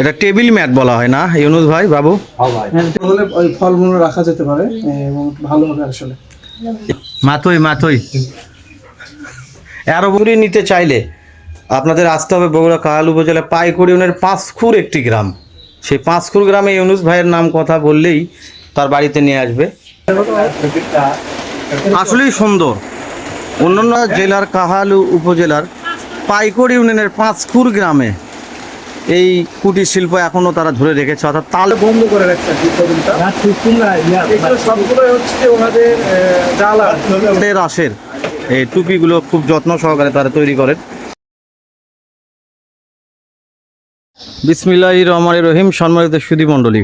এটা table mat বলা হয় না ইউনুস ভাই বাবু? হলে ওই ফলমূল রাখা যেতে পারে এবং ভালো হবে আসলে। মাতই আরও বুড়ি নিতে চাইলে আপনাদের আসতে হবে বগুড়া কাহাল উপজেলা পাইকুড়ি ইউনিয়নের পাঁচখুর একটি গ্রাম। সেই পাঁচখুর গ্রামে ইউনুস ভাইয়ের নাম কথা বললেই তার বাড়িতে নিয়ে আসবে। আসলেই সুন্দর। অন্যান্য জেলার কাহালু উপজেলার পাইকড় ইউনিয়নের পাঁচখুর গ্রামে এই কুটির শিল্প এখনও তারা ধরে রেখেছে অর্থাৎ তাল বন্ধ করে রাখছে দীর্ঘদিনটা এগুলো ওনাদের আহ, জ্বালা। তাদের রাসের এই টুপিগুলো খুব যত্ন সহকারে তারা তৈরি করেন। বিসমিল্লাহ রহমান রহিম সম্মানিত সুদী মণ্ডলী।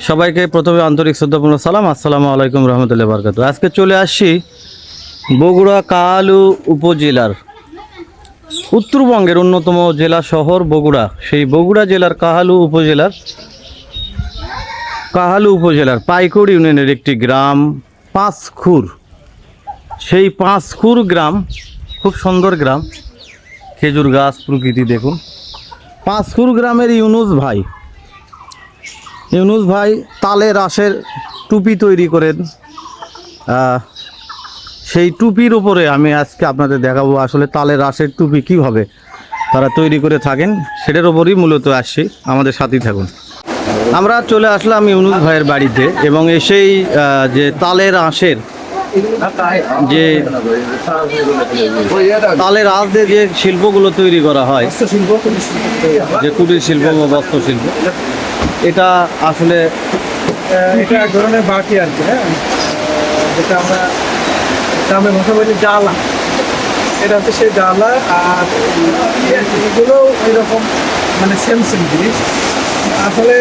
সবাইকে প্রথমে আন্তরিক শ্রদ্ধাপূর্ণ সালাম আসসালামু আলাইকুম রহমতুল্লাহ বরকাত আজকে চলে আসছি বগুড়া কালু উপজেলার উত্তরবঙ্গের অন্যতম জেলা শহর বগুড়া। সেই বগুড়া জেলার কাহালু উপজেলার কাহালু উপজেলার পাইকড় ইউনিয়নের একটি গ্রাম পাঁচখুর। সেই পাঁচখুর গ্রাম, খুব সুন্দর গ্রাম। খেজুর গাছ, প্রকৃতি দেখুন। পাঁচখুর গ্রামের ইউনুস ভাই। ইউনুস ভাই তালে রাসের টুপি তৈরি করেন। সেই টুপির উপরে আমি আজকে আপনাদের দেখাবো আসলে তালের রাসের টুপি কীভাবে তারা তৈরি করে থাকেন, সেটার ওপরই মূলত আসছি। আমাদের সাথেই থাকুন। আমরা চলে আসলাম ইউনুস ভাইয়ের বাড়িতে এবং এসেই যে তালের আঁশের যে তালের আঁশ দিয়ে যে শিল্পগুলো তৈরি করা হয়। যে কুটির শিল্প বা বস্ত্র শিল্প, এটা আসলে এটা এক ধরনের বাটি আর কি হ্যাঁ। যেটা আমরা গ্রামের ভাষা বলি জ্বালা। এটা হচ্ছে সেই জ্বালা আর এগুলো এরকম মানে সেম সেম জিনিস। আসলে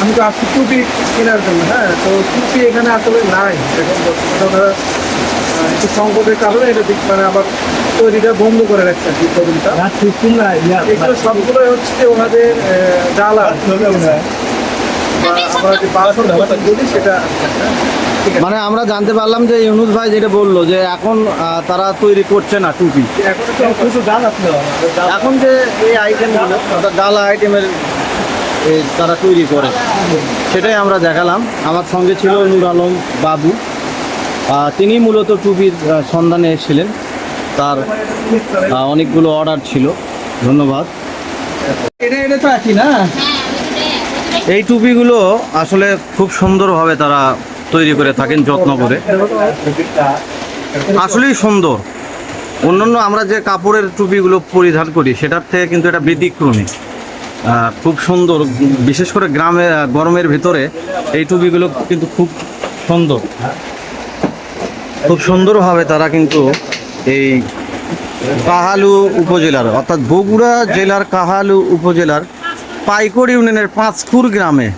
আমি তো আসছি টুপি কেনার জন্য হ্যাঁ? তো টুপি এখানে আসলে নাই। এখন বর্তমানে একটু সংকটের কারণে এটা দিক মানে আবার তৈরিটা বন্ধ করে রাখছে আর কি তৈরিটা এগুলো সবগুলোই হচ্ছে ওনাদের বা মানে আমরা জানতে পারলাম যে ইউনুস ভাই যেটা বলল যে এখন তারা তৈরি করছে না টুপি। এখন যে এই আইটেমগুলো অর্থাৎ ডালা আইটেমের তারা তৈরি করে, সেটাই আমরা দেখালাম। আমার সঙ্গে ছিল নূর আলম বাবু। তিনি মূলত টুপির সন্ধানে এসেছিলেন। তার অনেকগুলো অর্ডার ছিল। ধন্যবাদ। এটা এটা তো একই না? এই টুপিগুলো আসলে খুব সুন্দরভাবে তারা তৈরি করে থাকেন যত্ন করে। আসলেই সুন্দর। অন্যান্য আমরা যে কাপড়ের টুপিগুলো পরিধান করি, সেটার থেকে কিন্তু এটা ব্যতিক্রমী। খুব সুন্দর। বিশেষ করে গ্রামে গরমের ভিতরে এই টুপিগুলো কিন্তু খুব সুন্দর। খুব সুন্দরভাবে তারা কিন্তু এই কাহালু উপজেলার, অর্থাৎ বগুড়া জেলার কাহালু উপজেলার পাইকড় ইউনিয়নের পাঁচখুর গ্রামে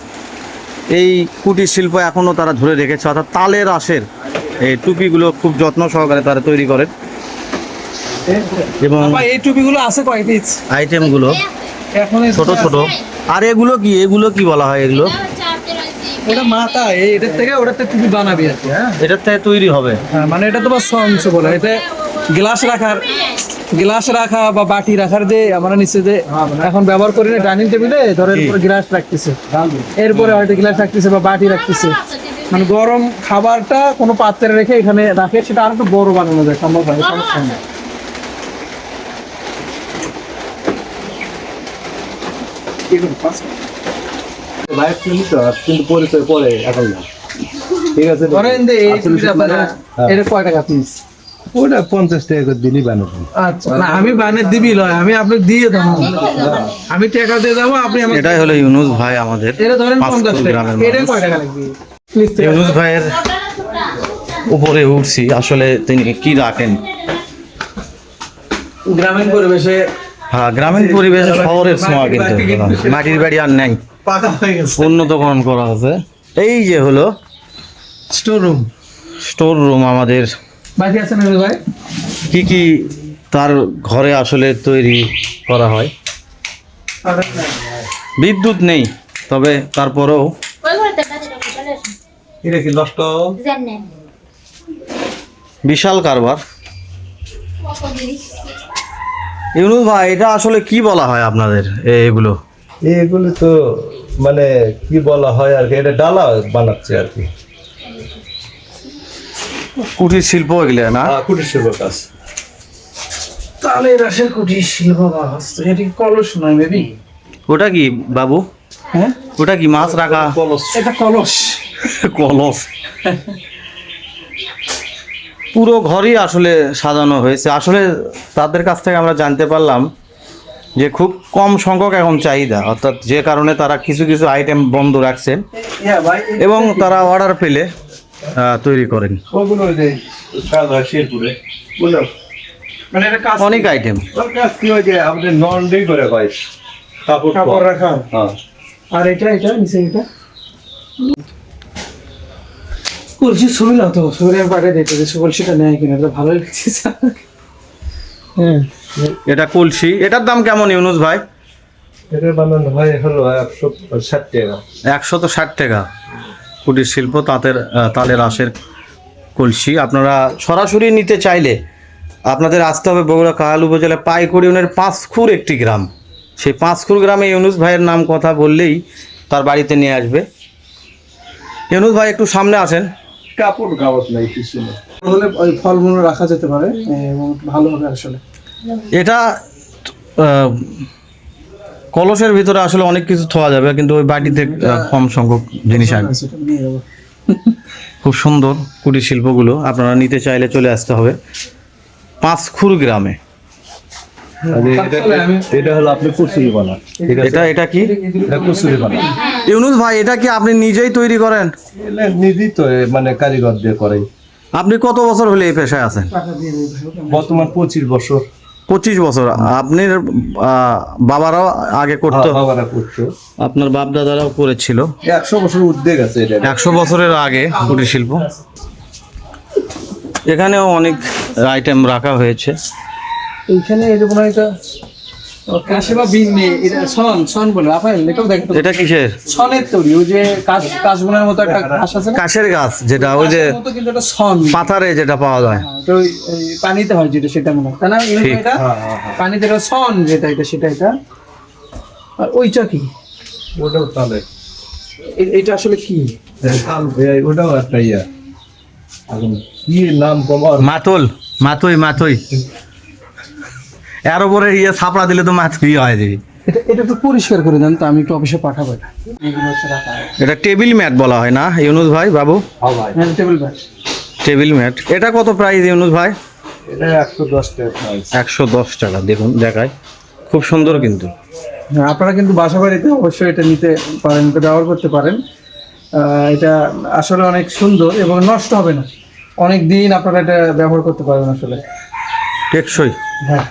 এই কুটির শিল্প এখনও তারা ধরে রেখেছে। অর্থাৎ তালের আশের এই টুপিগুলো খুব যত্ন সহকারে তারা তৈরি করেন। এবং এই টুপিগুলো আছে কয় পিস। আইটেমগুলো ছোট ছোট। আর এগুলো কি? এগুলো কি বলা হয় এগুলো? ওটা মাথা এটার থেকে ওটাতে টুপি বানাবি আর কি হ্যাঁ? এটার থেকে তৈরি হবে। হ্যাঁ, মানে এটা তো সঞ্চ বলে। এটা গ্লাস রাখার গ্লাস রাখা বা বাটি রাখার যে আমরা নিচে যে এখন ব্যবহার করি না ডাইনিং টেবিলে ধরো জি। গ্লাস রাখতেছে। এরপরে হয়তো গ্লাস রাখতেছে বা বাটি রাখতেছে। মানে গরম খাবারটা কোনো পাত্রে রেখে এখানে রাখে সেটা আর একটু বড় বানানো যায় সম্ভব হয় সমস্যা নেই লাইফ কিন্তু কিন্তু পরিচয় পরে এখন না। ঠিক আছে ধরেন যে এই টুপিটা আপনারা এটা কয় টাকা পিস ওটা পঞ্চাশ টাকা করে বানাবো। আচ্ছা না আমি বানিয়ে দিবি লয় আমি আপনাকে দিয়ে দেবো। আমি টাকা দিয়ে দেবো আপনি আমাকে এটাই হলো ইউনুস ভাই আমাদের এটা ধরেন পঞ্চাশ টাকা। এটা কয় টাকা লাগবে? ইউনুস ভাইয়ের উপরে উঠছি আসলে তিনি কি রাখেন? গ্রামীণ পরিবেশে হ্যাঁ গ্রামীণ পরিবেশ শহরের ছোঁয়া কিন্তু মাটির বাড়ি আর নাই। পাকা হয়ে উন্নতকরণ করা আছে। এই যে হলো স্টোর রুম স্টোর রুম আমাদের বাকি আছে না ভাই কি কি তার ঘরে আসলে তৈরি করা হয়? বিদ্যুৎ নেই তবে তারপরেও। এটা কি নষ্ট? বিশাল কারবার। ইউনুস ভাই এটা আসলে কি বলা হয় আপনাদের এ- এগুলো? এগুলো তো মানে কি বলা হয় আর কি এটা ডালা বানাচ্ছে আর কি। কুটির শিল্প এগুলো না? আহ, কুটির শিল্প কাজ। তাহলে রাশের কুটির শিল্প বা হস্ত এটা কি কলস নয় মেবি ওটা কি বাবু? হ্যাঁ? ওটা কি মাছ রাখা? কলস। এটা কলস। কলস। পুরো ঘরই আসলে সাজানো হয়েছে। আসলে তাদের কাছ থেকে আমরা জানতে পারলাম যে খুব কম সংখ্যক এখন চাহিদা। অর্থাৎ যে কারণে তারা কিছু কিছু আইটেম বন্ধ রাখছেন হ্যাঁ এবং তারা অর্ডার পেলে। তৈরি করেন। ওগুলো ওই যে সাদা শেরপুরে। বুঝলাম মানে এটা কাজ অনেক আইটেম ওর কাজ কি হয় যে আমাদের নন্ডি করে হয় কাপড় কাপড়। রাখা। হ্যাঁ। আর এটা এটা নিচে এটা? কলসি না তো পাঠিয়ে দিতে যে কলসিটা নেয় কিনা এটা ভালোই লাগছে। হ্যাঁ। এটা কলসি। এটার দাম কেমন ইউনুস ভাই? এটা বানানো হয় হলো একশো ষাট টাকা। একশত ষাট টাকা। কুটির শিল্প তাঁতের তালের আঁশের কলসি। আপনারা সরাসরি নিতে চাইলে আপনাদের আসতে হবে বগুড়া কাহাল উপজেলা পাইকড়ি ইউনের পাঁচখুর একটি গ্রাম। সেই পাঁচখুর গ্রামে ইউনুস ভাইয়ের নাম কথা বললেই তার বাড়িতে নিয়ে আসবে। ইউনুস ভাই একটু সামনে আসেন। কাপড় কাগজ নাই কিছু নেই। হলে ওই ফলমূল রাখা যেতে পারে এবং ভালো হবে আসলে। এটা কলসের ভিতরে আসলে অনেক কিছু থোয়া যাবে কিন্তু ওই বাটিতে কম সংখ্যক জিনিস আসবে যাব খুব সুন্দর কুটির শিল্পগুলো আপনারা নিতে চাইলে চলে আসতে হবে পাঁচখুর গ্রামে। এটা- হলো আপনি আছে? এটা এটা কি? এটা কুচুরি ইউনুস ভাই এটা কি আপনি নিজেই তৈরি করেন? নিজেই তো মানে কারিগর দিয়ে করে আপনি কত বছর হলে এই পেশায় আছেন? বর্তমান পঁচিশ বছর। পঁচিশ বছর। আপনার বাবারাও আগে করতো। বাবারা করতো। আপনার বাপ দাদারাও করেছিল। একশো বছর উদ্যোগ আছে এটা। একশো বছরের আগে কুটির শিল্প। এখানেও অনেক আইটেম রাখা হয়েছে। এইখানে এরকম একটা এটা কিসের? সনের তৈরি ওই যে কাশবনের মতো একটা ঘাস আছে কাশের গাছ যেটা ওই যে সন পাথারে যেটা পাওয়া যায়। হ্যাঁ, তো পানিতে হয় যেটা সেটা মনে হয়। না? এটা? হ্যাঁ, হ্যাঁ। পানিতে এটা সন যেটা এটা সেটা এটা। আর ওইটা কি? ওটাও তাহলে এটা আসলে কি? ওটাও একটা ইয়া। কি নাম কমার মাতল মাতই মাতই। এর উপরে ইয়ে ছাপড়া দিলে তো মাছ কি হয় দিবি। এটা এটা একটু পরিষ্কার করে দেন তো আমি একটু অফিসে পাঠাবো এটা এগুলো হচ্ছে রাখা। এটা টেবিল ম্যাট বলা হয় না ইউনুস ভাই বাবু? হ্যাঁ টেবিল ব্যাগ টেবিল ম্যাট। এটা কত প্রাইস ইউনুস ভাই? এটা একশো দশ টাকা একশো দশ টাকা দেখুন দেখায় খুব সুন্দর কিন্তু। হ্যাঁ, আপনারা কিন্তু বাসা বাড়িতে অবশ্যই এটা নিতে পারেন এটা ব্যবহার করতে পারেন। এটা আসলে অনেক সুন্দর এবং নষ্ট হবে না। অনেক দিন আপনারা এটা ব্যবহার করতে পারবেন আসলে। টেকসই। হ্যাঁ।